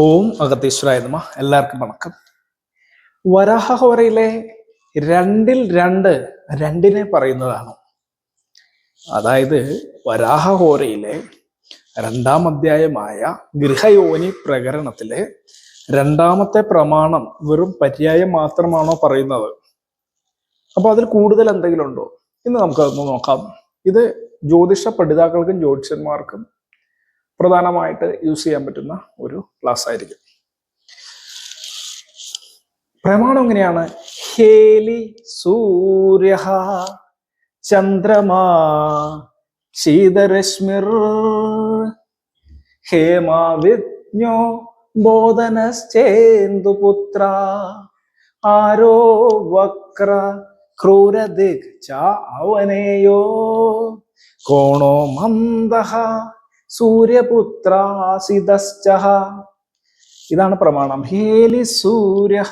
ഓം അഗതീശ്വരായ എല്ലാവർക്കും വണക്കം. വരാഹഹോരയിലെ രണ്ടിൽ രണ്ട് രണ്ടിനെ പറയുന്നതാണ്. അതായത് വരാഹഹോരയിലെ രണ്ടാം അധ്യായമായ ഗൃഹയോനി പ്രകരണത്തിലെ രണ്ടാമത്തെ പ്രമാണം വെറും പര്യായം മാത്രമാണോ പറയുന്നത്? അപ്പൊ അതിൽ കൂടുതൽ എന്തെങ്കിലും ഉണ്ടോ ഇന്ന് നമുക്കതൊന്ന് നോക്കാം. ഇത് ജ്യോതിഷ പഠിതാക്കൾക്കും ജ്യോതിഷന്മാർക്കും പ്രധാനമായിട്ട് യൂസ് ചെയ്യാൻ പറ്റുന്ന ഒരു ക്ലാസ് ആയിരിക്കും. പ്രമാണം എങ്ങനെയാണ്? ഹേലി സൂര്യ ചന്ദ്രമാ ശീതരശ്മിർ ഹേമാ വിജ്ഞോ ബോധനശ്ചേന്ദുപുത്ര ആരോ വക്ര ക്രൂരദിഗ് ചാവനേയോ കോണോ മന്ദഹ സൂര്യപുത്രാസിതശ്ച ഇതാണ് പ്രമാണം. ഹേലി സൂര്യ.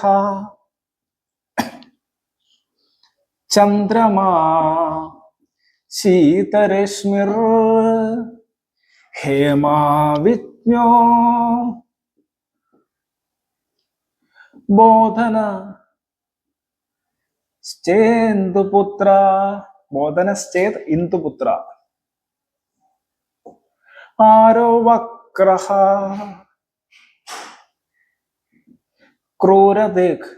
ചന്ദ്രമാ. ശീതരശ്മിർ. ഹേമാ വിജ്ഞോ. ബോധന. ശ്ചേന്ദുപുത്ര. ബോധനശ്ചേത് ഇന്ദുപുത്ര. ആരോ വക്രഹ ക്രൂരദിക്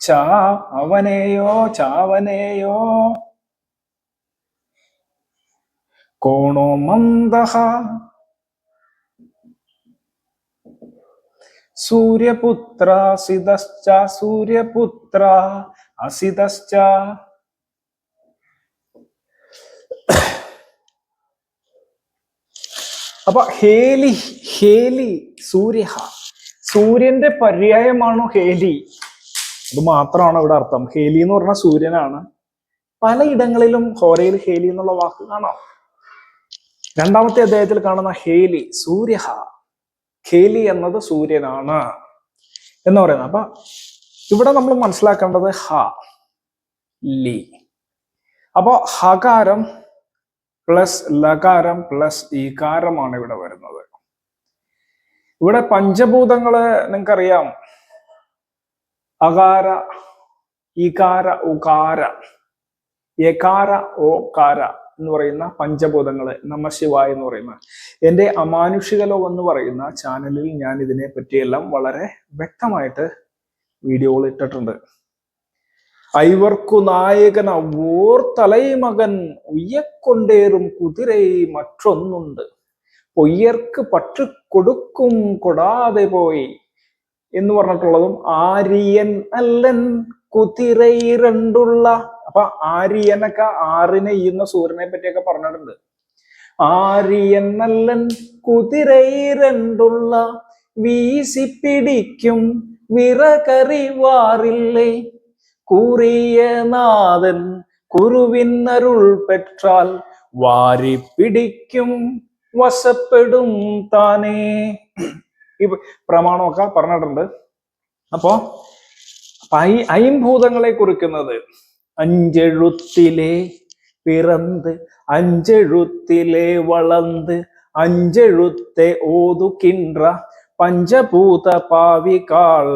ചാവനേയോ ചാവനേയോ കോണോ മന്ദഹ സൂര്യപുത്ര അസിതശ്ച സൂര്യപുത്ര അസിതശ്ച അപ്പൊ ഹേലി ഹേലി സൂര്യ സൂര്യന്റെ പര്യായമാണോ ഹേലി? അത് മാത്രമാണ് ഇവിടെ അർത്ഥം. ഹേലി എന്ന് പറഞ്ഞ സൂര്യനാണ്. പലയിടങ്ങളിലും ഹോരയിൽ ഹേലി എന്നുള്ള വാക്ക് കാണാം. രണ്ടാമത്തെ അദ്ദേഹത്തിൽ കാണുന്ന ഹേലി സൂര്യ ഹേലി എന്നത് സൂര്യനാണ് എന്ന് പറയുന്നത്. അപ്പൊ ഇവിടെ നമ്മൾ മനസ്സിലാക്കേണ്ടത് ഹ ലി. അപ്പോ ഹകാരം പ്ലസ് ലകാരം പ്ലസ് ഈകാരമാണ് ഇവിടെ വരുന്നത്. ഇവിടെ പഞ്ചഭൂതങ്ങൾ നിങ്ങൾക്കറിയാം. അകാര ഇകാര ഉകാര. എകാര ഓകാര എന്ന് പറയുന്ന പഞ്ചഭൂതങ്ങൾ നമ ശിവായ എന്ന് പറയുന്ന എന്റെ അമാനുഷികലോ എന്ന് പറയുന്ന ചാനലിൽ ഞാൻ ഇതിനെ പറ്റിയെല്ലാം വളരെ വ്യക്തമായിട്ട് വീഡിയോകൾ ഇട്ടിട്ടുണ്ട്. ഐവർക്കു നായകൻ ഓർ തലൈമകൻ ഉയ്യക്കൊണ്ടേറും കുതിരൈ മറ്റൊന്നുണ്ട്. പൊയ്യർക്ക് പറ്റുകൊടുക്കും കൊടാതെ പോയി എന്ന് പറഞ്ഞിട്ടുള്ളതും ആര്യൻ അല്ലൻ കുതിരൈ രണ്ടുള്ള. അപ്പൊ ആര്യനൊക്കെ ആറിനെ ആറിനെയ്യുന്ന സൂര്യനെ പറ്റിയൊക്കെ പറഞ്ഞിട്ടുണ്ട്. ആര്യൻ അല്ലൻ കുതിരൈ രണ്ടുള്ള വീശിപ്പിടിക്കും വിറകറിവാറില്ലേ. കൂറിയ നാഥൻ കുരുവിന്നരുൾ പെറ്റാൽ വാരി പിടിക്കും വശപ്പെടും താനേ. ഈ പ്രമാണമൊക്കെ പറഞ്ഞിട്ടുണ്ട്. അപ്പോ ഐംഭൂതങ്ങളെ കുറിക്കുന്നത് അഞ്ചെഴുത്തിലെ പിറന്ത് അഞ്ചെഴുത്തിലെ വളന്ത് അഞ്ചെഴുത്തെ ഓതുകിൻറ പഞ്ചഭൂത പാവികാൾ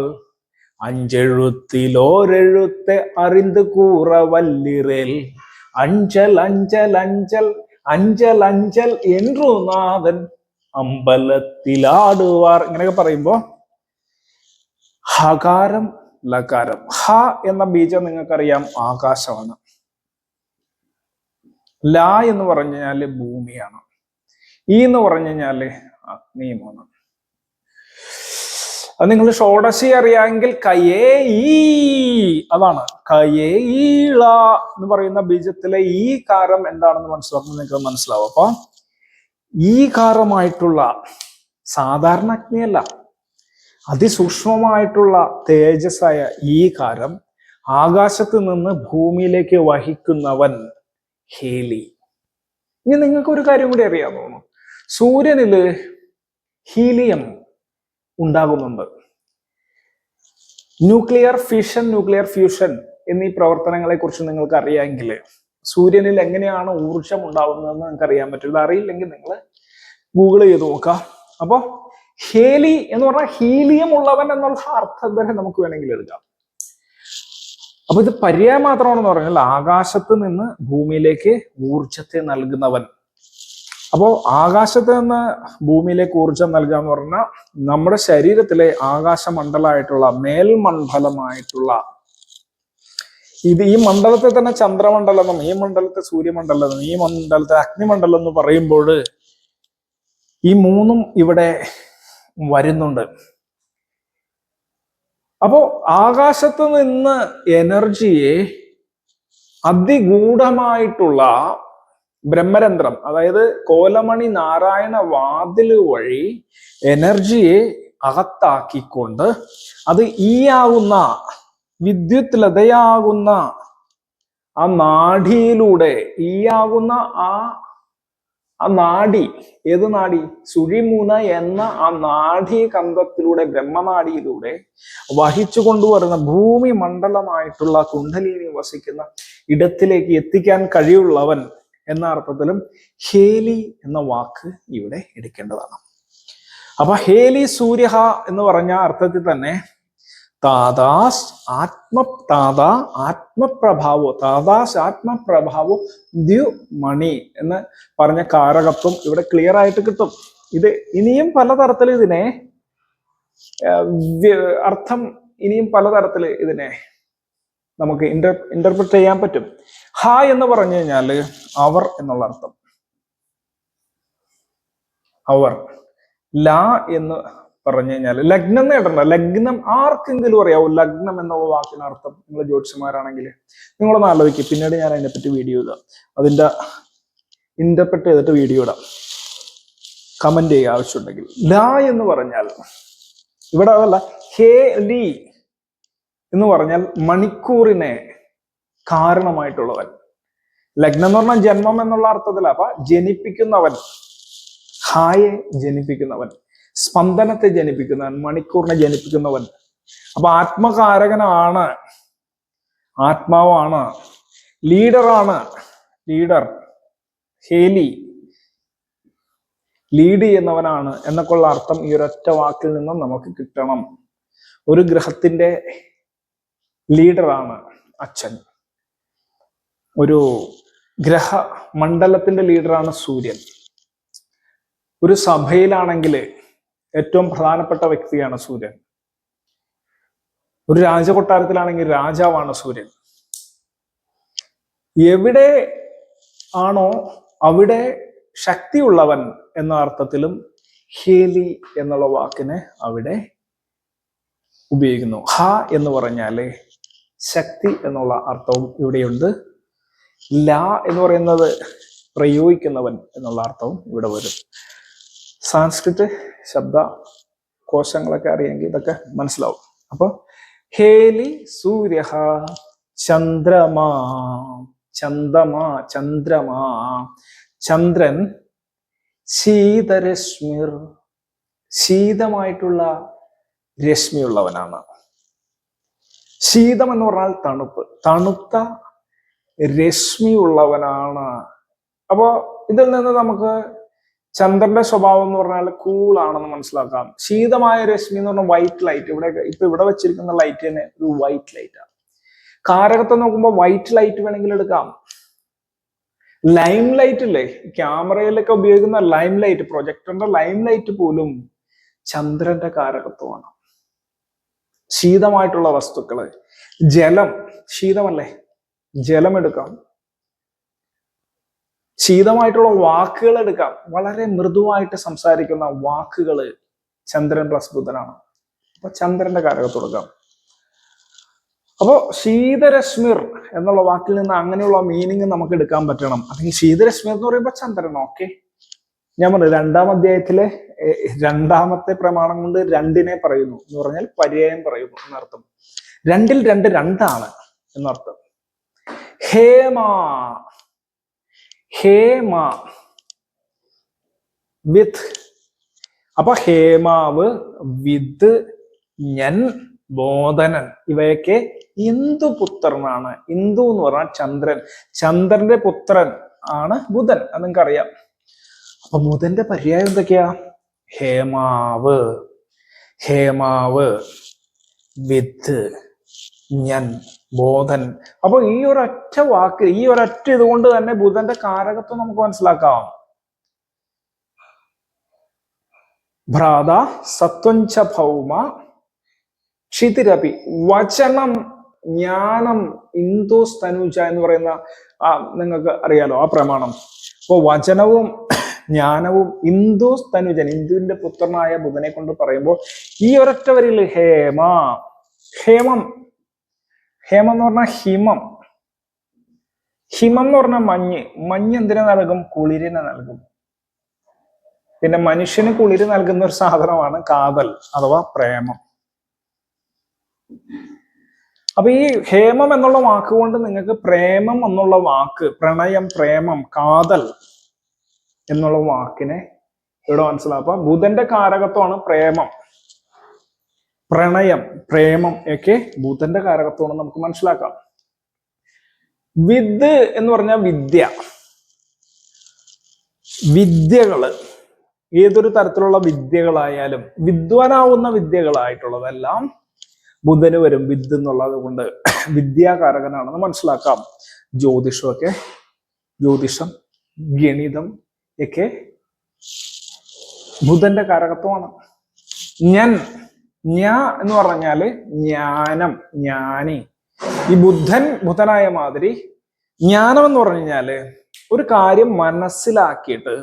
അഞ്ചെഴുത്തിലോരെഴുത്തെ അറിന്ത് കൂറ വല്ലിറേൽ അഞ്ചൽ അഞ്ചൽ അഞ്ചൽ അഞ്ചൽ അഞ്ചൽ എൻറു നാഥൻ അമ്പലത്തിലാടുവാർ. ഇങ്ങനെയൊക്കെ പറയുമ്പോ ഹകാരം ലകാരം. ഹ എന്ന ബീജം നിങ്ങൾക്കറിയാം ആകാശമാണ്. ല എന്ന് പറഞ്ഞു കഴിഞ്ഞാൽ ഭൂമിയാണ്. ഈ എന്ന് പറഞ്ഞു കഴിഞ്ഞാൽ അഗ്നിയുമാണ്. അത് നിങ്ങൾ ഷോഡശി അറിയാമെങ്കിൽ കയേ ഈ അതാണ് കയേ ഈള എന്ന് പറയുന്ന ബീജത്തിലെ ഈ കാരം എന്താണെന്ന് മനസ്സിലാക്കുമ്പോൾ നിങ്ങൾക്ക് മനസ്സിലാവും. അപ്പൊ ഈ കാരമായിട്ടുള്ള സാധാരണ അഗ്നിയല്ല അതിസൂക്ഷ്മമായിട്ടുള്ള തേജസ്സായ ഈ കാരം ആകാശത്ത് നിന്ന് ഭൂമിയിലേക്ക് വഹിക്കുന്നവൻ ഹേലി. ഇനി നിങ്ങൾക്ക് ഒരു കാര്യം കൂടി അറിയാൻ തോന്നുന്നു. സൂര്യനിൽ ഹീലിയം ഉണ്ടാകുന്നുണ്ട്. ന്യൂക്ലിയർ ഫിഷൻ ന്യൂക്ലിയർ ഫ്യൂഷൻ എന്നീ പ്രവർത്തനങ്ങളെ കുറിച്ച് നിങ്ങൾക്ക് അറിയാമെങ്കിൽ സൂര്യനിൽ എങ്ങനെയാണ് ഊർജം ഉണ്ടാകുന്നതെന്ന് നിങ്ങൾക്ക് അറിയാൻ പറ്റും. ഇത് അറിയില്ലെങ്കിൽ നിങ്ങൾ ഗൂഗിൾ ചെയ്ത് നോക്കാം അപ്പോൾ ഹേലി എന്ന് പറഞ്ഞാൽ ഹീലിയം ഉള്ളവൻ എന്നുള്ള അർത്ഥം നമുക്ക് വേണമെങ്കിൽ എടുക്കാം. അപ്പൊ ഇത് പര്യായം മാത്രമാണെന്ന് പറഞ്ഞാൽ ആകാശത്ത് നിന്ന് ഭൂമിയിലേക്ക് ഊർജത്തെ നൽകുന്നവൻ അപ്പോ ആകാശത്ത് നിന്ന് ഭൂമിയിലേക്ക് ഊർജം നൽകുക എന്ന് പറഞ്ഞാൽ നമ്മുടെ ശരീരത്തിലെ ആകാശമണ്ഡലമായിട്ടുള്ള മേൽമണ്ഡലമായിട്ടുള്ള ഇത് ഈ മണ്ഡലത്തെ തന്നെ ചന്ദ്രമണ്ഡലം എന്നും ഈ മണ്ഡലത്തെ സൂര്യമണ്ഡലം എന്നും ഈ മണ്ഡലത്തെ അഗ്നിമണ്ഡലം എന്ന് പറയുമ്പോൾ ഈ മൂന്നും ഇവിടെ വരുന്നുണ്ട്. അപ്പോ ആകാശത്ത് നിന്ന് എനർജിയെ അതിഗൂഢമായിട്ടുള്ള ബ്രഹ്മരന്ധ്രം അതായത് കോലമണി നാരായണ വാതിൽ വഴി എനർജിയെ അകത്താക്കിക്കൊണ്ട് അത് ഈ ആകുന്ന വിദ്യുത് ലതയാകുന്ന ആ നാഡിയിലൂടെ ഈ ആകുന്ന ആ ആ നാഡി ഏത് നാഡി സുഴിമൂന എന്ന ആ നാഡി കന്ധത്തിലൂടെ ബ്രഹ്മനാഡിയിലൂടെ വഹിച്ചു കൊണ്ടുവരുന്ന ഭൂമി മണ്ഡലമായിട്ടുള്ള കുണ്ടലിനി വസിക്കുന്ന ഇടത്തിലേക്ക് എത്തിക്കാൻ കഴിവുള്ളവൻ എന്ന അർത്ഥത്തിലും ഹേലി എന്ന വാക്ക് ഇവിടെ എടുക്കേണ്ടതാണ്. അപ്പൊ ഹേലി സൂര്യഹ എന്ന് പറഞ്ഞ അർത്ഥത്തിൽ തന്നെ താതാസ് ആത്മ താത ആത്മപ്രഭാവോ താതാസ് ആത്മപ്രഭാവോ ദ്യുമണി എന്ന് പറഞ്ഞ കാരകത്വം ഇവിടെ ക്ലിയർ ആയിട്ട് കിട്ടും. ഇത് ഇനിയും പലതരത്തിൽ ഇതിനെ അർത്ഥം ഇനിയും പലതരത്തിൽ ഇതിനെ നമുക്ക് ഇന്റർ ഇന്റർപ്രറ്റ് ചെയ്യാൻ പറ്റും. ഹ എന്ന് പറഞ്ഞു കഴിഞ്ഞാൽ അവർ എന്നുള്ള അർത്ഥം. അവർ. ലാ എന്ന് പറഞ്ഞു കഴിഞ്ഞാൽ ലഗ്നം നേടണ്ട ലഗ്നം ആർക്കെങ്കിലും അറിയാവോ? ലഗ്നം എന്നുള്ള വാക്കിന് അർത്ഥം നിങ്ങൾ ജ്യോതിഷന്മാരാണെങ്കിൽ നിങ്ങളൊന്ന് ആലോചിക്കുക പിന്നീട് ഞാൻ അതിനെ പറ്റി വീഡിയോ ഇടാം. അതിന്റെ ഇന്റർപ്രറ്റ് ചെയ്തിട്ട് വീഡിയോ ഇടാം. കമന്റ് ചെയ്യുക ആവശ്യമുണ്ടെങ്കിൽ. ലാ എന്ന് പറഞ്ഞാൽ ഇവിടെ അതല്ല ഹേ ലി എന്ന് പറഞ്ഞാൽ മണിക്കൂറിനെ കാരണമായിട്ടുള്ളവൻ. ലഗ്നം എന്ന് പറഞ്ഞാൽ ജന്മം എന്നുള്ള അർത്ഥത്തില. അപ്പൊ ജനിപ്പിക്കുന്നവൻ ഹായെ ജനിപ്പിക്കുന്നവൻ സ്പന്ദനത്തെ ജനിപ്പിക്കുന്നവൻ മണിക്കൂറിനെ ജനിപ്പിക്കുന്നവൻ. അപ്പൊ ആത്മകാരകനാണ് ആത്മാവാണ് ലീഡറാണ് ലീഡർ ഹേലി ലീഡ് ചെയ്യുന്നവനാണ് എന്നൊക്കെയുള്ള അർത്ഥം ഈ ഒരൊറ്റ വാക്കിൽ നിന്നും നമുക്ക് കിട്ടണം. ഒരു ഗ്രഹത്തിന്റെ ലീഡറാണ് അച്ഛൻ. ഒരു ഗ്രഹ മണ്ഡലത്തിന്റെ ലീഡറാണ് സൂര്യൻ. ഒരു സഭയിലാണെങ്കിൽ ഏറ്റവും പ്രധാനപ്പെട്ട വ്യക്തിയാണ് സൂര്യൻ. ഒരു രാജകൊട്ടാരത്തിലാണെങ്കിൽ രാജാവാണ് സൂര്യൻ. എവിടെ ആണോ അവിടെ ശക്തിയുള്ളവൻ എന്ന അർത്ഥത്തിലും ഹേലി എന്നുള്ള വാക്കിനെ അവിടെ ഉപയോഗിക്കുന്നു. ഹ എന്ന് പറഞ്ഞാൽ ശക്തി എന്നുള്ള അർത്ഥവും ഇവിടെയുണ്ട്. ല എന്ന് പറയുന്നത് പ്രയോഗിക്കുന്നവൻ എന്നുള്ള അർത്ഥവും ഇവിടെ വരും. സാൻസ്ക്രിറ്റ് ശബ്ദ കോശങ്ങളൊക്കെ അറിയാമെങ്കിൽ ഇതൊക്കെ മനസ്സിലാവും. അപ്പൊ ഹേലി സൂര്യ ചന്ദ്രമാ ചന്ദമാ ചന്ദ്രമാ ചന്ദ്രൻ ശീതരശ്മിർ ശീതമായിട്ടുള്ള രശ്മിയുള്ളവനാണ്. ശീതം എന്ന് പറഞ്ഞാൽ തണുപ്പ്. തണുത്ത രശ്മി ഉള്ളവനാണ് അപ്പോ ഇതിൽ നിന്ന് നമുക്ക് ചന്ദ്രന്റെ സ്വഭാവം എന്ന് പറഞ്ഞാൽ കൂൾ ആണെന്ന് മനസ്സിലാക്കാം. ശീതമായ രശ്മി എന്ന് പറഞ്ഞാൽ വൈറ്റ് ലൈറ്റ് ഇവിടെ ഇപ്പൊ ഇവിടെ വെച്ചിരിക്കുന്ന ലൈറ്റ് തന്നെ ഒരു വൈറ്റ് ലൈറ്റ് ആണ് കാരകത്തെ നോക്കുമ്പോൾ വൈറ്റ് ലൈറ്റ് വേണമെങ്കിൽ എടുക്കാം. ലൈം ലൈറ്റ് ഇല്ലേ? ക്യാമറയിലൊക്കെ ഉപയോഗിക്കുന്ന ലൈം ലൈറ്റ് പ്രൊജക്ടറിന്റെ ലൈം ലൈറ്റ് പോലും ചന്ദ്രന്റെ കാരകത്വമാണ്. ശീതമായിട്ടുള്ള വസ്തുക്കൾ. ജലം ശീതമല്ലേ? ജലം എടുക്കാം ശീതമായിട്ടുള്ള വാക്കുകൾ എടുക്കാം വളരെ മൃദുവായിട്ട് സംസാരിക്കുന്ന വാക്കുകൾ ചന്ദ്രൻ പ്ലസ് ബുധനാണ്. അപ്പൊ ചന്ദ്രന്റെ കാരകത്ത് കൊടുക്കാം അപ്പോ ശീതരശ്മിർ എന്നുള്ള വാക്കിൽ നിന്ന് അങ്ങനെയുള്ള മീനിങ് നമുക്ക് എടുക്കാൻ പറ്റണം. അല്ലെങ്കിൽ ശീതരശ്മിർ എന്ന് പറയുമ്പോൾ ചന്ദ്രൻ ഓക്കെ ഞാൻ പറഞ്ഞു രണ്ടാം അധ്യായത്തിലെ രണ്ടാമത്തെ പ്രമാണം കൊണ്ട് രണ്ടിനെ പറയുന്നു എന്ന് പറഞ്ഞാൽ പര്യായം പറയുന്നു എന്നർത്ഥം. രണ്ടിൽ രണ്ട് രണ്ടാണ് എന്നർത്ഥം. ഹേമ. ഹേമ. വിത്ത്. അപ്പൊ ഹേമാവ് വിത്ത് ഞൻ ബോധനൻ. ഇവയൊക്കെ ഇന്ദു പുത്രനാണ്. ഇന്ദു എന്ന് പറഞ്ഞാൽ ചന്ദ്രൻ. ചന്ദ്രന്റെ പുത്രൻ ആണ് ബുധൻ. അത് നിങ്ങൾക്ക് അറിയാം. അപ്പൊ ബുധന്റെ പര്യായം എന്തൊക്കെയാ? ഹേമാവ്. ഹേമാവ് വിത്ത്. ഞാൻ ബോധൻ. അപ്പൊ ഈ ഒരൊറ്റ വാക്ക് ഈ ഒരൊറ്റ ഇതുകൊണ്ട് തന്നെ ബുധന്റെ കാരകത്വം നമുക്ക് മനസ്സിലാക്കാം. ഭ്രാത സത്വഞ്ച ഭൗമ ക്ഷിതിരപി വചനം ജ്ഞാനം ഇന്ദോസ് തനുജ എന്ന് പറയുന്ന ആ നിങ്ങൾക്ക് അറിയാലോ ആ പ്രമാണം. അപ്പോൾ വചനവും ജ്ഞാനവും ഇന്ദോസ് തനുജൻ ഇന്ദുവിന്റെ പുത്രനായ ബുധനെ കൊണ്ട് പറയുമ്പോൾ ഈ ഒരൊറ്റ വരിയിൽ ഹേമ ഹേമം ഹേമം എന്ന് പറഞ്ഞാൽ ഹിമം. ഹിമം എന്ന് പറഞ്ഞാൽ മഞ്ഞ്. മഞ്ഞ് എന്തിനു നൽകും? കുളിരിനെ നൽകും. പിന്നെ മനുഷ്യന് കുളിര് നൽകുന്ന ഒരു സാധനമാണ് കാതൽ അഥവാ പ്രേമം. അപ്പൊ ഈ ഹേമം എന്നുള്ള വാക്കുകൊണ്ട് നിങ്ങൾക്ക് പ്രേമം എന്നുള്ള വാക്ക് പ്രണയം പ്രേമം കാതൽ എന്നുള്ള വാക്കിനെ ഇവിടെ മനസ്സിലാക്കുക ബുധന്റെ കാരകത്വമാണ് പ്രേമം. പ്രണയം പ്രേമം ഒക്കെ ബുധന്റെ കാരകത്വമാണ് നമുക്ക് മനസ്സിലാക്കാം. വിദ് എന്ന് പറഞ്ഞാൽ വിദ്യ. വിദ്യകൾ ഏതൊരു തരത്തിലുള്ള വിദ്യകളായാലും വിദ്വാനാവുന്ന വിദ്യകളായിട്ടുള്ളതെല്ലാം ബുധന് വരും. വിദ് എന്നുള്ളത് കൊണ്ട് വിദ്യാകാരകനാണെന്ന് മനസ്സിലാക്കാം. ജ്യോതിഷമൊക്കെ ജ്യോതിഷം ഗണിതം ഒക്കെ ബുധന്റെ കാരകത്വമാണ്. ഞാൻ ഞാ എന്ന് പറഞ്ഞാൽ ജ്ഞാനം ജ്ഞാനി. ഈ ബുദ്ധൻ ബുദ്ധനായ മാതിരി ജ്ഞാനം എന്ന് പറഞ്ഞു ഒരു കാര്യം മനസ്സിലാക്കിയിട്ട്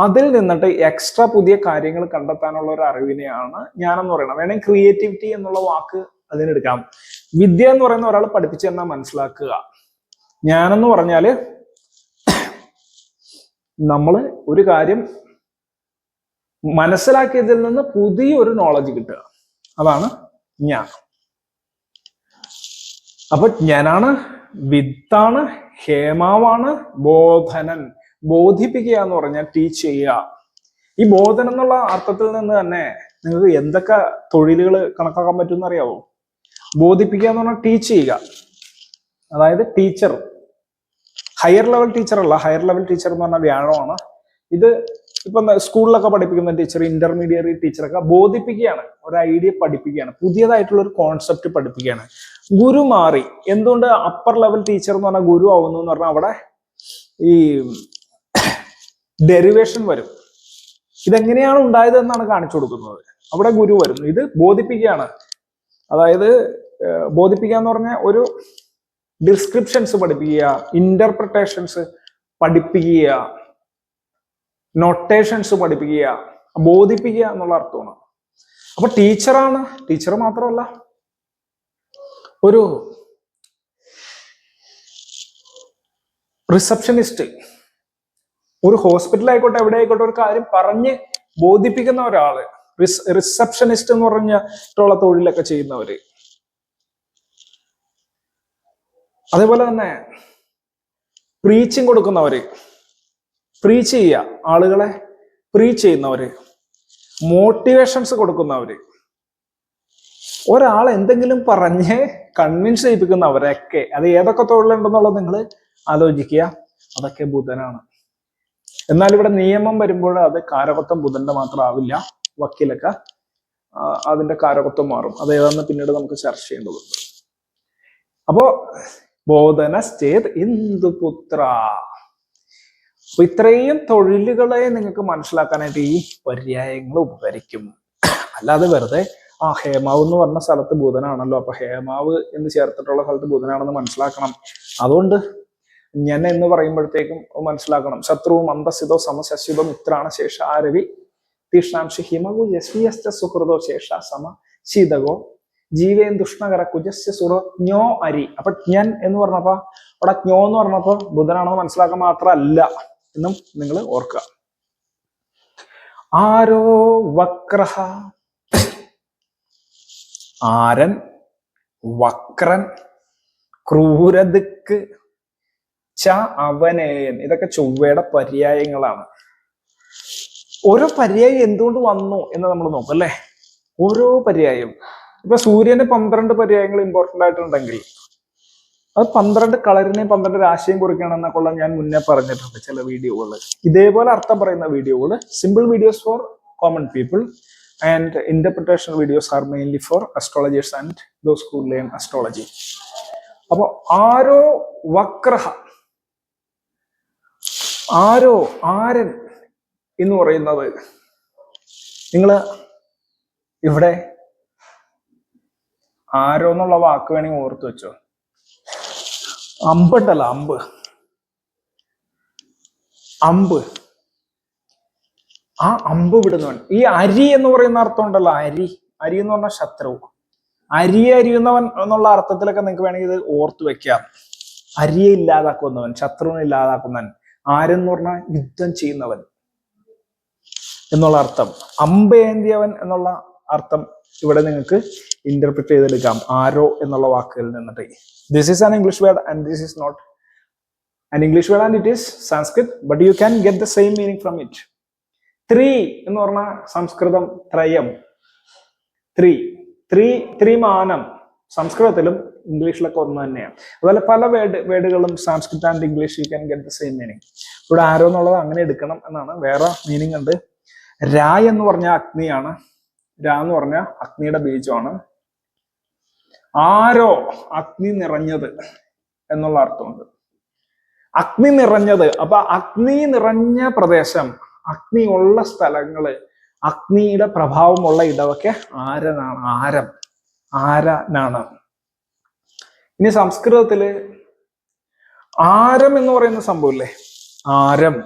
അതിൽ നിന്നിട്ട് എക്സ്ട്രാ പുതിയ കാര്യങ്ങൾ കണ്ടെത്താനുള്ള ഒരു അറിവിനെയാണ് ജ്ഞാനം എന്ന് പറയുന്നത്. വേണമെങ്കിൽ ക്രിയേറ്റിവിറ്റി എന്നുള്ള വാക്ക് അതിനെടുക്കാം. വിദ്യ എന്ന് പറയുന്ന ഒരാൾ പഠിപ്പിച്ചു തന്നാൽ മനസ്സിലാക്കുക. ജ്ഞാനം എന്ന് പറഞ്ഞാൽ നമ്മൾ ഒരു കാര്യം മനസ്സിലാക്കിയതിൽ നിന്ന് പുതിയൊരു നോളജ് കിട്ടുക. അതാണ് ഞാൻ അപ്പൊ ഞാനാണ് വിത്താണ് ഹേമാവാണ് ബോധനൻ. ബോധിപ്പിക്കുക എന്ന് പറഞ്ഞാൽ ടീച്ച് ചെയ്യുക. ഈ ബോധനം എന്നുള്ള അർത്ഥത്തിൽ നിന്ന് തന്നെ നിങ്ങൾക്ക് എന്തൊക്കെ തൊഴിലുകൾ കണക്കാക്കാൻ പറ്റുമെന്ന് അറിയാവോ? ബോധിപ്പിക്കുക എന്ന് പറഞ്ഞാൽ ടീച്ച് ചെയ്യുക. അതായത് ടീച്ചർ ഹയർ ലെവൽ ടീച്ചർ അല്ല ഹയർ ലെവൽ ടീച്ചർ എന്ന് പറഞ്ഞാൽ വ്യാഴമാണ്. ഇത് ഇപ്പൊ സ്കൂളിലൊക്കെ പഠിപ്പിക്കുന്ന ടീച്ചർ ഇന്റർമീഡിയറ്റ് ടീച്ചറൊക്കെ ബോധിപ്പിക്കുകയാണ്. ഒരു ഐഡിയ പഠിപ്പിക്കുകയാണ്. പുതിയതായിട്ടുള്ള ഒരു കോൺസെപ്റ്റ് പഠിപ്പിക്കുകയാണ്. ഗുരു മാറി. എന്തുകൊണ്ട് അപ്പർ ലെവൽ ടീച്ചർ എന്ന് പറഞ്ഞാൽ ഗുരു ആവുന്നു എന്ന് പറഞ്ഞാൽ അവിടെ ഈ ഡെറിവേഷൻ വരും. ഇതെങ്ങനെയാണ് ഉണ്ടായത് എന്നാണ് കാണിച്ചു കൊടുക്കുന്നത്. അവിടെ ഗുരു വരുന്നു. ഇത് ബോധിപ്പിക്കുകയാണ്. അതായത് ബോധിപ്പിക്കുക എന്ന് പറഞ്ഞാൽ ഒരു ഡിസ്ക്രിപ്ഷൻസ് പഠിപ്പിക്കുക ഇന്റർപ്രിട്ടേഷൻസ് പഠിപ്പിക്കുക നൊട്ടേഷൻസ് പഠിപ്പിക്കുക ബോധിപ്പിക്കുക എന്നുള്ള അർത്ഥമാണ്. അപ്പൊ ടീച്ചറാണ് ടീച്ചർ മാത്രമല്ല ഒരു റിസപ്ഷനിസ്റ്റ് ഒരു ഹോസ്പിറ്റൽ ആയിക്കോട്ടെ എവിടെ ആയിക്കോട്ടെ ഒരു കാര്യം പറഞ്ഞ് ബോധിപ്പിക്കുന്ന ഒരാൾ റിസപ്ഷനിസ്റ്റ് എന്ന് പറഞ്ഞിട്ടുള്ള തൊഴിലൊക്കെ ചെയ്യുന്നവര്. അതേപോലെ തന്നെ പ്രീച്ചിങ് കൊടുക്കുന്നവര്. പ്രീച്ച് ചെയ്യുക. ആളുകളെ പ്രീച്ച് ചെയ്യുന്നവര് മോട്ടിവേഷൻസ് കൊടുക്കുന്നവര്. ഒരാൾ എന്തെങ്കിലും പറഞ്ഞ് കൺവിൻസ് ചെയ്യിപ്പിക്കുന്നവരൊക്കെ അത് ഏതൊക്കെ തൊഴിലുണ്ടെന്നുള്ളത് നിങ്ങൾ ആലോചിക്കുക. അതൊക്കെ ബുധനാണ്. എന്നാൽ ഇവിടെ നിയമം വരുമ്പോൾ അത് കാരകത്വം ബുധന്റെ മാത്രം ആവില്ല. വക്കീലൊക്കെ അതിന്റെ കാരകത്വം മാറും. അത് ഏതാണെന്ന് പിന്നീട് നമുക്ക് ചർച്ച ചെയ്യേണ്ടതുണ്ട്. അപ്പോ ബോധന സ്റ്റേത് ഇന്ദുപുത്ര. അപ്പൊ ഇത്രയും തൊഴിലുകളെ നിങ്ങൾക്ക് മനസ്സിലാക്കാനായിട്ട് ഈ പര്യായങ്ങൾ ഉപകരിക്കും. അല്ലാതെ വെറുതെ ആ ഹേമാവ് എന്ന് പറഞ്ഞ സ്ഥലത്ത് ബുധനാണല്ലോ അപ്പൊ ഹേമാവ് എന്ന് ചേർത്തിട്ടുള്ള സ്ഥലത്ത് ബുധനാണെന്ന് മനസ്സിലാക്കണം. അതുകൊണ്ട് ഞാൻ എന്ന് പറയുമ്പോഴത്തേക്കും മനസ്സിലാക്കണം. ശത്രുവും അന്തസ്സിതോ സമശസ്യുതോ മിത്രാണ് ശേഷ ആരവി തീഷ്ണാംശ ഹിമകു യസ്വിയസ്ത സുഹൃതോ ശേഷ സമ ശീതകോ ജീവേൻ ദുഷ്ണകര കുജസ്യ സുറോ ജ്ഞോ അരി. അപ്പൊ ജ്ഞൻ എന്ന് പറഞ്ഞപ്പോ അവിടെ ജ്ഞോ എന്ന് പറഞ്ഞപ്പോ ബുധനാണെന്ന് മനസ്സിലാക്കാൻ മാത്രമല്ല. എന്നും നിങ്ങൾ ഓർക്കുക. ആരോ വക്രഹ. ആരൻ വക്രൻ ക്രൂരദിക്ക് ച അവനേയൻ ഇതൊക്കെ ചൊവ്വയുടെ പര്യായങ്ങളാണ്. ഓരോ പര്യായം എന്തുകൊണ്ട് വന്നു എന്ന് നമ്മൾ നോക്കും അല്ലെ? ഓരോ പര്യായം. ഇപ്പൊ സൂര്യന് പന്ത്രണ്ട് പര്യായങ്ങൾ ഇമ്പോർട്ടന്റ് ആയിട്ടുണ്ടെങ്കിൽ അത് പന്ത്രണ്ട് കളറിനെയും പന്ത്രണ്ട് രാശിയും കുറിക്കണമെന്നൊക്കെ കൊള്ളം ഞാൻ മുന്നേ പറഞ്ഞിട്ടുണ്ട് ചില വീഡിയോകൾ. ഇതേപോലെ അർത്ഥം പറയുന്ന വീഡിയോകൾ. Simple videos for common people and interpretation videos are mainly for astrologers and those who learn astrology അപ്പോൾ ആരോ വക്രഹ ആരോ ആരൻ എന്ന് പറയുന്നത് നിങ്ങൾ ഇവിടെ ആരോ എന്നുള്ള വാക്ക് വേണമെങ്കിൽ ഓർത്ത് വെച്ചോ. അമ്പുണ്ടല്ലോ അമ്പ്. അമ്പ്. ആ അമ്പ് വിടുന്നവൻ ഈ അരി എന്ന് പറയുന്ന അർത്ഥം ഉണ്ടല്ലോ അരി. അരി എന്ന് പറഞ്ഞ ശത്രു. അരിയെ അരിയുന്നവൻ എന്നുള്ള അർത്ഥത്തിലൊക്കെ നിങ്ങൾക്ക് വേണമെങ്കിൽ ഇത് ഓർത്തു വെക്കാം. അരിയെ ഇല്ലാതാക്കുന്നവൻ ശത്രുവിനെ ഇല്ലാതാക്കുന്നവൻ ആരെന്ന് പറഞ്ഞാൽ യുദ്ധം ചെയ്യുന്നവൻ എന്നുള്ള അർത്ഥം. അമ്പേന്തിയവൻ എന്നുള്ള അർത്ഥം ഇവിടെ നിങ്ങൾക്ക് ഇന്റർപ്രിറ്റ് ചെയ്തെടുക്കാം. ആരോ എന്നുള്ള വാക്കുകളിൽ നിന്നിട്ട്. This is an English word and this is not an English word and it is Sanskrit but you can get the same meaning from it three എന്ന് പറഞ്ഞാൽ സംസ്കൃതം ത്രയം. ത്രീ ത്രീ ത്രിമാനം സംസ്കൃതത്തിലും ഇംഗ്ലീഷിലൊക്കെ ഒന്ന് തന്നെയാണ് അതുപോലെ പല word വേർഡുകളും Sanskrit and English you can get the same meaning ഇവിടെ ആരോ എന്നുള്ളത് അങ്ങനെ എടുക്കണം എന്നാണ്. വേറെ മീനിങ് ഉണ്ട്. രാ എന്ന് പറഞ്ഞ അഗ്നിയാണ്. രാ എന്ന് പറഞ്ഞ അഗ്നിയുടെ ബീജമാണ്. ആരോ അഗ്നി നിറഞ്ഞത് എന്നുള്ള അർത്ഥമുണ്ട്. അഗ്നി നിറഞ്ഞത് അപ്പൊ അഗ്നി നിറഞ്ഞ പ്രദേശം അഗ്നി ഉള്ള സ്ഥലങ്ങൾ അഗ്നിയുടെ പ്രഭാവമുള്ള ഇടവൊക്കെ ആരനാണ്? ആരം. ആരനാണ്. ഇനി സംസ്കൃതത്തിൽ ആരം എന്ന് പറയുന്ന സംഭവമില്ലേ ആരം.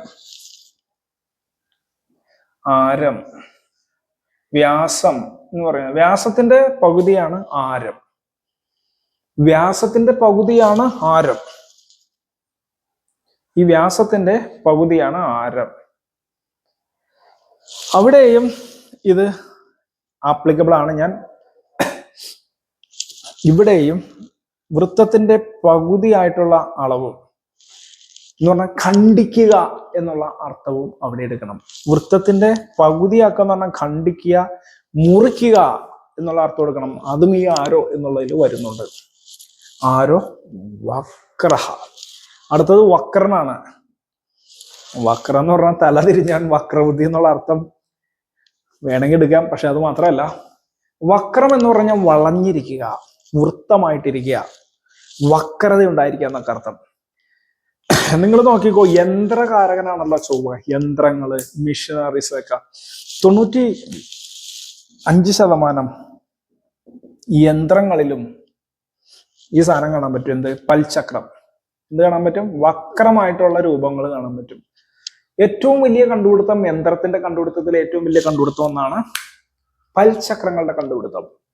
ആരം. വ്യാസം എന്ന് പറയുന്നത്. വ്യാസത്തിന്റെ പകുതിയാണ് ആരം. വ്യാസത്തിന്റെ പകുതിയാണ് ആരം. ഈ വ്യാസത്തിന്റെ പകുതിയാണ് ആരം. അവിടെയും ഇത് ആപ്ലിക്കബിൾ ആണ്. ഞാൻ ഇവിടെയും വൃത്തത്തിന്റെ പകുതിയായിട്ടുള്ള അളവും എന്ന് പറഞ്ഞാൽ ഖണ്ഡിക്കുക എന്നുള്ള അർത്ഥവും അവിടെ എടുക്കണം. വൃത്തത്തിന്റെ പകുതിയാക്കുക എന്ന് പറഞ്ഞാൽ ഖണ്ഡിക്കുക മുറിക്കുക എന്നുള്ള അർത്ഥം എടുക്കണം. അതും ഈ ആരോ എന്നുള്ളതിൽ വരുന്നുണ്ട്. ആരോ വക്രഹ. അടുത്തത് വക്രനാണ്. വക്ര എന്ന് പറഞ്ഞാൽ തല തിരിഞ്ഞാൻ വക്രബുദ്ധി എന്നുള്ള അർത്ഥം വേണമെങ്കിൽ എടുക്കാം പക്ഷെ അത് മാത്രമല്ല. വക്രം എന്ന് പറഞ്ഞാൽ വളഞ്ഞിരിക്കുക വൃത്തമായിട്ടിരിക്കുക വക്രത ഉണ്ടായിരിക്കുക എന്നൊക്കെ അർത്ഥം. നിങ്ങൾ നോക്കിക്കോ യന്ത്രകാരകനാണല്ലോ ചൊവ്വ. യന്ത്രങ്ങൾ മിഷനറീസ് ഒക്കെ. തൊണ്ണൂറ്റി അഞ്ച് ശതമാനം യന്ത്രങ്ങളിലും ഈ സാധനം കാണാൻ പറ്റും. എന്ത്? പൽചക്രം. എന്ത് കാണാൻ പറ്റും? വക്രമായിട്ടുള്ള രൂപങ്ങൾ കാണാൻ പറ്റും. ഏറ്റവും വലിയ കണ്ടുപിടുത്തം യന്ത്രത്തിന്റെ കണ്ടുപിടുത്തത്തിൽ ഏറ്റവും വലിയ കണ്ടുപിടുത്തം ഒന്നാണ് പൽചക്രങ്ങളുടെ കണ്ടുപിടുത്തം.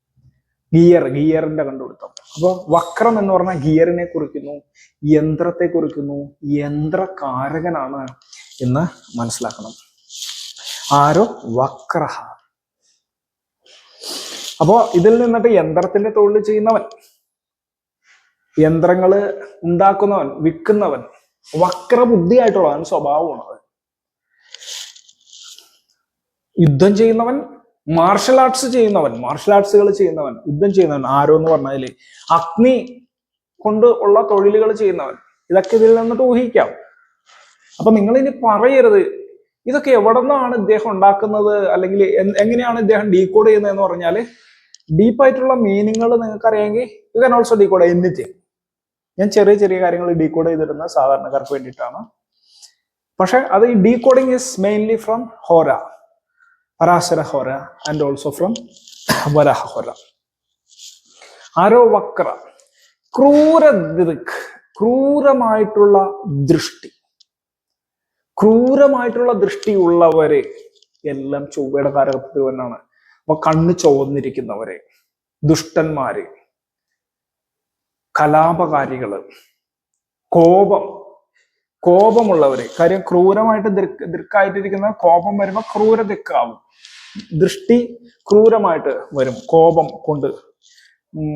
ഗിയർ ഗിയറിന്റെ കണ്ടുപിടുത്തം. അപ്പോൾ വക്രം എന്ന് പറഞ്ഞാൽ ഗിയറിനെ കുറിക്കുന്നു യന്ത്രത്തെ കുറിക്കുന്നു യന്ത്രകാരകനാണ് എന്ന് മനസ്സിലാക്കണം. ആരോ വക്രഹ. അപ്പോ ഇതിൽ നിന്നിട്ട് യന്ത്രത്തിന്റെ തൊഴിൽ ചെയ്യുന്നവൻ യന്ത്രങ്ങൾ ഉണ്ടാക്കുന്നവൻ വിൽക്കുന്നവൻ വക്രബുദ്ധിയായിട്ടുള്ളവൻ സ്വഭാവമാണ് യുദ്ധം ചെയ്യുന്നവൻ മാർഷൽ ആർട്സ് ചെയ്യുന്നവൻ മാർഷൽ ആർട്സുകൾ ചെയ്യുന്നവൻ യുദ്ധം ചെയ്യുന്നവൻ ആരോ എന്ന് പറഞ്ഞതിൽ അഗ്നി കൊണ്ട് ഉള്ള തൊഴിലുകൾ ചെയ്യുന്നവൻ. ഇതൊക്കെ ഇതിൽ നിന്നിട്ട് ഊഹിക്കാം. അപ്പൊ നിങ്ങൾ ഇനി പറയരുത് ഇതൊക്കെ എവിടെ നിന്നാണ് ഇദ്ദേഹം ഉണ്ടാക്കുന്നത്? അല്ലെങ്കിൽ എങ്ങനെയാണ് ഇദ്ദേഹം ഡീകോഡ് ചെയ്യുന്നതെന്ന് പറഞ്ഞാൽ ഡീപ്പായിട്ടുള്ള മീനിങ്ങൾ നിങ്ങൾക്ക് അറിയാമെങ്കിൽ you can also decode anything ഞാൻ ചെറിയ ചെറിയ കാര്യങ്ങൾ ഡീകോഡ് ചെയ്തിരുന്ന സാധാരണക്കാർക്ക് വേണ്ടിയിട്ടാണ്. പക്ഷെ അത് ഈ decoding is mainly from Hora Parashara Hora and also from Varaha Hora. ആരോ വക്ര ക്രൂര ദൃക് ക്രൂരമായിട്ടുള്ള ദൃഷ്ടി. ക്രൂരമായിട്ടുള്ള ദൃഷ്ടിയുള്ളവരെ എല്ലാം ചൊവ്വയുടെ കാരകത്തിൽ തന്നെയാണ് അപ്പൊ കണ്ണ് ചുവന്നിരിക്കുന്നവരെ ദുഷ്ടന്മാര് കലാപകാരികൾ കോപം കോപമുള്ളവര് കാര്യം ക്രൂരമായിട്ട് ദൃക്ക് ദൃക്കായിട്ടിരിക്കുന്ന കോപം വരുമ്പോ ക്രൂര ദിക്കാവും. ദൃഷ്ടി ക്രൂരമായിട്ട് വരും കോപം കൊണ്ട്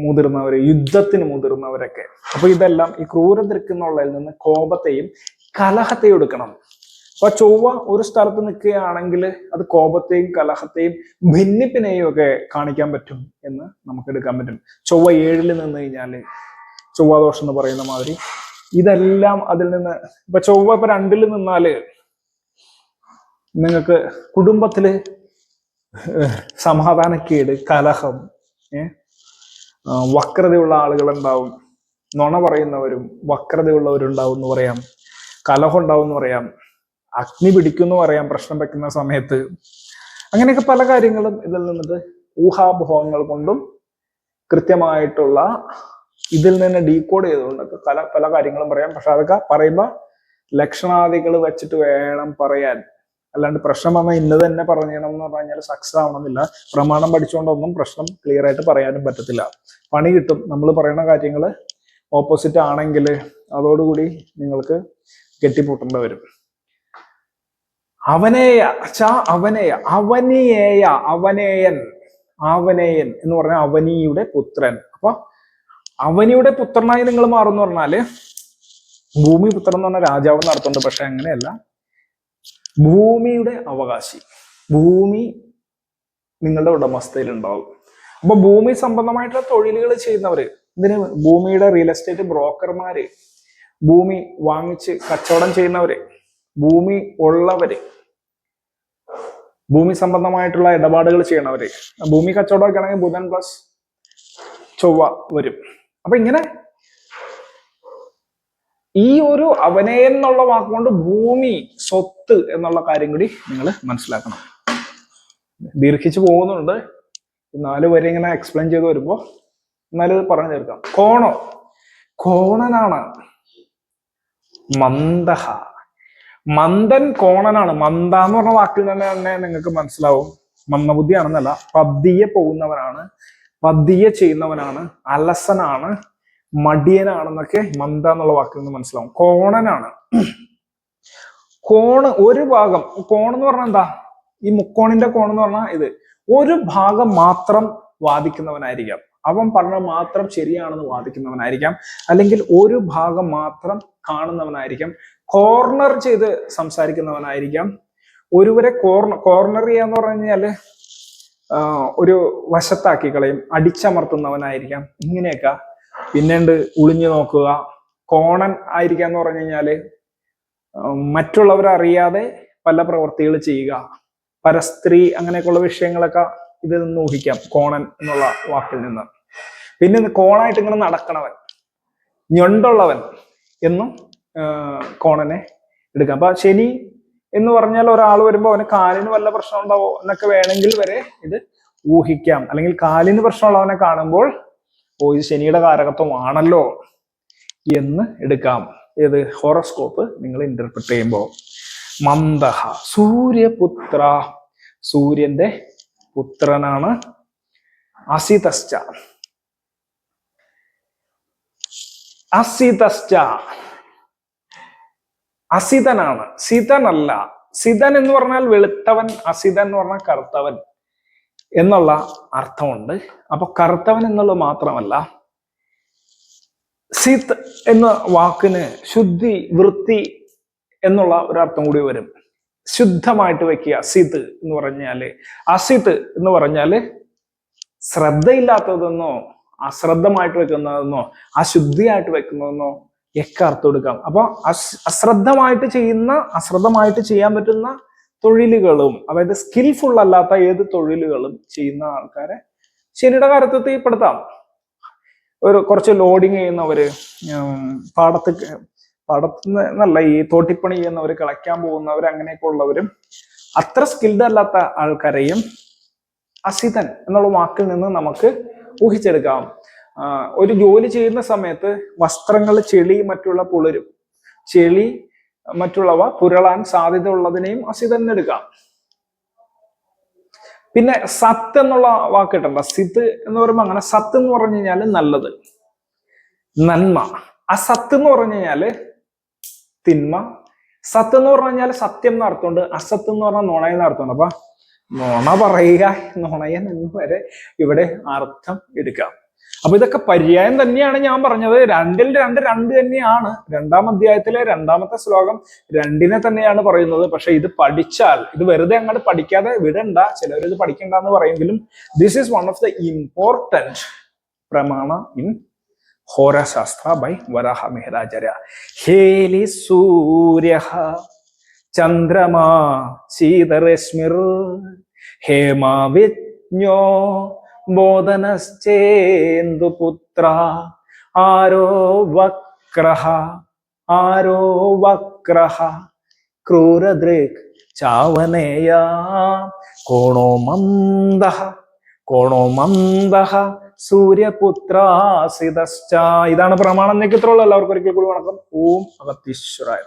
മുതിർന്നവര് യുദ്ധത്തിന് മുതിർന്നവരൊക്കെ. അപ്പൊ ഇതെല്ലാം ഈ ക്രൂര ദൃക്കുന്നുള്ളതിൽ നിന്ന് കോപത്തെയും കലഹത്തെയും എടുക്കണം. അപ്പൊ ചൊവ്വ ഒരു സ്ഥലത്ത് നിൽക്കുകയാണെങ്കിൽ അത് കോപത്തെയും കലഹത്തെയും ഭിന്നിപ്പിനെയും ഒക്കെ കാണിക്കാൻ പറ്റും എന്ന് നമുക്ക് എടുക്കാൻ പറ്റും. ചൊവ്വ ഏഴിൽ നിന്ന് കഴിഞ്ഞാൽ ചൊവ്വാദോഷം എന്ന് പറയുന്ന മാതിരി ഇതെല്ലാം അതിൽ നിന്ന് ഇപ്പൊ ചൊവ്വ ഇപ്പൊ രണ്ടിൽ നിന്നാൽ നിങ്ങൾക്ക് കുടുംബത്തിൽ സമാധാനക്കേട് കലഹം ഏ വക്രതയുള്ള ആളുകളുണ്ടാവും. നുണ പറയുന്നവരും വക്രതയുള്ളവരുണ്ടാവും എന്ന് പറയാം. കലഹം ഉണ്ടാവും എന്ന് പറയാം. അഗ്നി പിടിക്കുന്നു പറയാം പ്രശ്നം വെക്കുന്ന സമയത്ത്. അങ്ങനെയൊക്കെ പല കാര്യങ്ങളും ഇതിൽ നിന്നിട്ട് ഊഹാഭോഹങ്ങൾ കൊണ്ടും കൃത്യമായിട്ടുള്ള ഇതിൽ നിന്ന് ഡീകോഡ് ചെയ്തുകൊണ്ടൊക്കെ പല പല കാര്യങ്ങളും പറയാം. പക്ഷെ അതൊക്കെ പറയുമ്പോൾ ലക്ഷണാദികൾ വെച്ചിട്ട് വേണം പറയാൻ. അല്ലാണ്ട് പ്രശ്നം വന്നാൽ ഇന്നത് തന്നെ പറഞ്ഞണം എന്ന് പറഞ്ഞു കഴിഞ്ഞാൽ സക്സസ് ആവണമെന്നില്ല. പ്രമാണം പഠിച്ചുകൊണ്ടൊന്നും പ്രശ്നം ക്ലിയർ ആയിട്ട് പറയാനും പറ്റത്തില്ല. പണി കിട്ടും. നമ്മൾ പറയുന്ന കാര്യങ്ങൾ ഓപ്പോസിറ്റ് ആണെങ്കിൽ അതോടുകൂടി നിങ്ങൾക്ക് കെട്ടിപ്പൂട്ടേണ്ടി വരും. അവനേയ ച അവനേയ അവനിയേയ അവനേയൻ അവനേയൻ എന്ന് പറഞ്ഞാൽ അവനിയുടെ പുത്രൻ. അപ്പൊ അവനിയുടെ പുത്രനായി നിങ്ങൾ മാറുന്നു പറഞ്ഞാൽ ഭൂമി പുത്രൻ എന്ന് പറഞ്ഞ രാജാവ് നടത്തുന്നുണ്ട് പക്ഷെ അങ്ങനെയല്ല. ഭൂമിയുടെ അവകാശി ഭൂമി നിങ്ങളുടെ ഉടമസ്ഥയിൽ ഉണ്ടാവും അപ്പൊ ഭൂമി സംബന്ധമായിട്ടുള്ള തൊഴിലുകൾ ചെയ്യുന്നവര് ഇതിന് ഭൂമിയുടെ റിയൽ എസ്റ്റേറ്റ് ബ്രോക്കർമാര് ഭൂമി വാങ്ങിച്ച് കച്ചവടം ചെയ്യുന്നവര് ഭൂമി ഉള്ളവര് ഭൂമി സംബന്ധമായിട്ടുള്ള ഇടപാടുകൾ ചെയ്യണവര് ഭൂമി കച്ചവടമൊക്കെ ആണെങ്കിൽ ബുധൻ പ്ലസ് ചൊവ്വ വരും. അപ്പൊ ഇങ്ങനെ ഈ ഒരു അവനെ എന്നുള്ള വാക്കുകൊണ്ട് ഭൂമി സ്വത്ത് എന്നുള്ള കാര്യം കൂടി നിങ്ങൾ മനസ്സിലാക്കണം. ദീർഘിച്ചു പോകുന്നുണ്ട്. നാല് വരെ ഇങ്ങനെ എക്സ്പ്ലെയിൻ ചെയ്ത് വരുമ്പോ എന്നാലും പറഞ്ഞു തീർക്കാം. കോണോ. കോണനാണ് മന്ദഹ. മന്ദൻ കോണനാണ്. മന്ദ എന്ന് പറഞ്ഞ വാക്കിൽ തന്നെ തന്നെ നിങ്ങൾക്ക് മനസ്സിലാവും. മന്ദബുദ്ധിയാണെന്നല്ല പതിയെ പോകുന്നവനാണ് പതിയെ ചെയ്യുന്നവനാണ് അലസനാണ് മടിയനാണെന്നൊക്കെ മന്ദ എന്നുള്ള വാക്കിൽ നിന്ന് മനസ്സിലാവും. കോണനാണ്. കോണ് ഒരു ഭാഗം കോൺ എന്ന് പറഞ്ഞാൽ എന്താ? ഈ മുക്കോണിന്റെ കോൺ എന്ന് പറഞ്ഞാൽ ഇത്. ഒരു ഭാഗം മാത്രം വാദിക്കുന്നവനായിരിക്കാം. അവൻ പറഞ്ഞ മാത്രം ശരിയാണെന്ന് വാദിക്കുന്നവനായിരിക്കാം. അല്ലെങ്കിൽ ഒരു ഭാഗം മാത്രം കാണുന്നവനായിരിക്കാം. കോർണർ ചെയ്ത് സംസാരിക്കുന്നവനായിരിക്കാം. ഒരുവരെ കോർണർ കോർണർ ചെയ്യാന്ന് പറഞ്ഞു കഴിഞ്ഞാൽ ഒരു വശത്താക്കി കളയും അടിച്ചമർത്തുന്നവനായിരിക്കാം. ഇങ്ങനെയൊക്കെ പിന്നീട് ഒളിഞ്ഞു നോക്കുക. കോണൻ ആയിരിക്കാന്ന് പറഞ്ഞു കഴിഞ്ഞാൽ മറ്റുള്ളവരറിയാതെ പല പ്രവർത്തികൾ ചെയ്യുക. പരസ്ത്രീ അങ്ങനെയൊക്കെയുള്ള വിഷയങ്ങളൊക്കെ ഇതിൽ നിന്ന് ഊഹിക്കാം കോണൻ എന്നുള്ള വാക്കിൽ നിന്ന്. പിന്നെ കോണായിട്ട് ഇങ്ങനെ നടക്കണവൻ ഞൊണ്ടുള്ളവൻ എന്നും കോണനെ എടുക്കാം. അപ്പൊ ശനി എന്ന് പറഞ്ഞാൽ ഒരാൾ വരുമ്പോൾ അവന് കാലിന് വല്ല പ്രശ്നം ഉണ്ടാവോ എന്നൊക്കെ വേണമെങ്കിൽ വരെ ഇത് ഊഹിക്കാം. അല്ലെങ്കിൽ കാലിന് പ്രശ്നമുള്ളവനെ കാണുമ്പോൾ ഓ ഇത് ശനിയുടെ കാരകത്വമാണല്ലോ എന്ന് എടുക്കാം. ഏത്? ഹോറോസ്കോപ്പ് നിങ്ങൾ ഇന്റർപ്രിറ്റ് ചെയ്യുമ്പോൾ മന്ദഹ സൂര്യപുത്ര. സൂര്യന്റെ പുത്രനാണ് അസിതശ്ച അസിതശ്ച അസിതനാണ്. സിതനല്ല. സിതൻ എന്ന് പറഞ്ഞാൽ വെളുത്തവൻ അസിതൻ എന്ന് പറഞ്ഞാൽ കറുത്തവൻ എന്നുള്ള അർത്ഥമുണ്ട്. അപ്പൊ കറുത്തവൻ എന്നുള്ളത് മാത്രമല്ല സിത് എന്ന വാക്കിന് ശുദ്ധി വൃത്തി എന്നുള്ള ഒരു അർത്ഥം കൂടി വരും. ശുദ്ധമായിട്ട് വെക്കുക സിത് എന്ന് പറഞ്ഞാൽ. അസിത് എന്ന് പറഞ്ഞാൽ ശ്രദ്ധയില്ലാത്തതെന്നോ അശ്രദ്ധമായിട്ട് വെക്കുന്നതെന്നോ അശുദ്ധിയായിട്ട് വെക്കുന്നതെന്നോ ഒക്കെ അർത്ഥം എടുക്കാം. അപ്പൊ അശ് അശ്രദ്ധമായിട്ട് ചെയ്യുന്ന അശ്രദ്ധമായിട്ട് ചെയ്യാൻ പറ്റുന്ന തൊഴിലുകളും അതായത് സ്കിൽഫുൾ അല്ലാത്ത ഏത് തൊഴിലുകളും ചെയ്യുന്ന ആൾക്കാരെ ശനിയുടെ കാര്യത്തിൽ പെടുത്താം ഒരു കുറച്ച് ലോഡിങ് ചെയ്യുന്നവര് പാടത്ത് പാടത്ത് നല്ല ഈ തോട്ടിപ്പണി ചെയ്യുന്നവര് കിളയ്ക്കാൻ പോകുന്നവർ അങ്ങനെയൊക്കെ ഉള്ളവരും അത്ര സ്കിൽഡ് അല്ലാത്ത ആൾക്കാരെയും അസിതൻ എന്നുള്ള വാക്കിൽ നിന്ന് നമുക്ക് ഊഹിച്ചെടുക്കാം. ഒരു ജോലി ചെയ്യുന്ന സമയത്ത് വസ്ത്രങ്ങൾ ചെളി മറ്റുള്ള പുളരും. ചെളി മറ്റുള്ളവ പുരളാൻ സാധ്യത ഉള്ളതിനെയും അസി തന്നെ എടുക്കാം പിന്നെ സത്ത് എന്നുള്ള വാക്ക് സിത്ത് എന്ന് പറയുമ്പോൾ അങ്ങനെ സത്ത് എന്ന് പറഞ്ഞു കഴിഞ്ഞാൽ നല്ലത്. നന്മ. ആ സത്ത് എന്ന് പറഞ്ഞു കഴിഞ്ഞാൽ തിന്മ. സത്ത് എന്ന് പറഞ്ഞു കഴിഞ്ഞാൽ സത്യം എന്ന് അർത്ഥമുണ്ട്. അസത്ത് എന്ന് പറഞ്ഞാൽ നുണ എന്ന അർത്ഥമുണ്ട്. അപ്പൊ നുണ പറയുക നുണയൻ എന്ന് വരെ ഇവിടെ അർത്ഥം എടുക്കാം. അപ്പൊ ഇതൊക്കെ പര്യായം തന്നെയാണ് ഞാൻ പറഞ്ഞത്. രണ്ടിൽ രണ്ട് രണ്ട് തന്നെയാണ്. രണ്ടാം അധ്യായത്തിലെ രണ്ടാമത്തെ ശ്ലോകം രണ്ടിനെ തന്നെയാണ് പറയുന്നത്. പക്ഷെ ഇത് പഠിച്ചാൽ ഇത് വെറുതെ അങ്ങോട്ട് പഠിക്കാതെ വിടണ്ട. ചിലവർ ഇത് പഠിക്കണ്ട എന്ന് പറയുമെങ്കിലും this is one of the important പ്രമാണ ഇൻ ഹോരശാസ്ത്ര ബൈ വരാഹ മെഹരാചാര്യ ഹേലി സൂര്യ ചന്ദ്രമാ ശീതരശ്മിർ ഹേമവിജ്ഞോ ബോധനശ്ചേന്ദുപുത്ര ആരോ വക്രഹ ആരോ വക്രഹ. ക്രൂരദൃക് ചാവനേയ കോണോ മന്ദഹ. കോണോ മന്ദഹ സൂര്യപുത്രാസിതശ്ച. ഇതാണ് പ്രമാണം. നിക്കത്തുള്ള എല്ലാവർക്കും ഒരിക്കൽ കൂടി വണക്കം. ഓം അഗത്തീശ്വരായ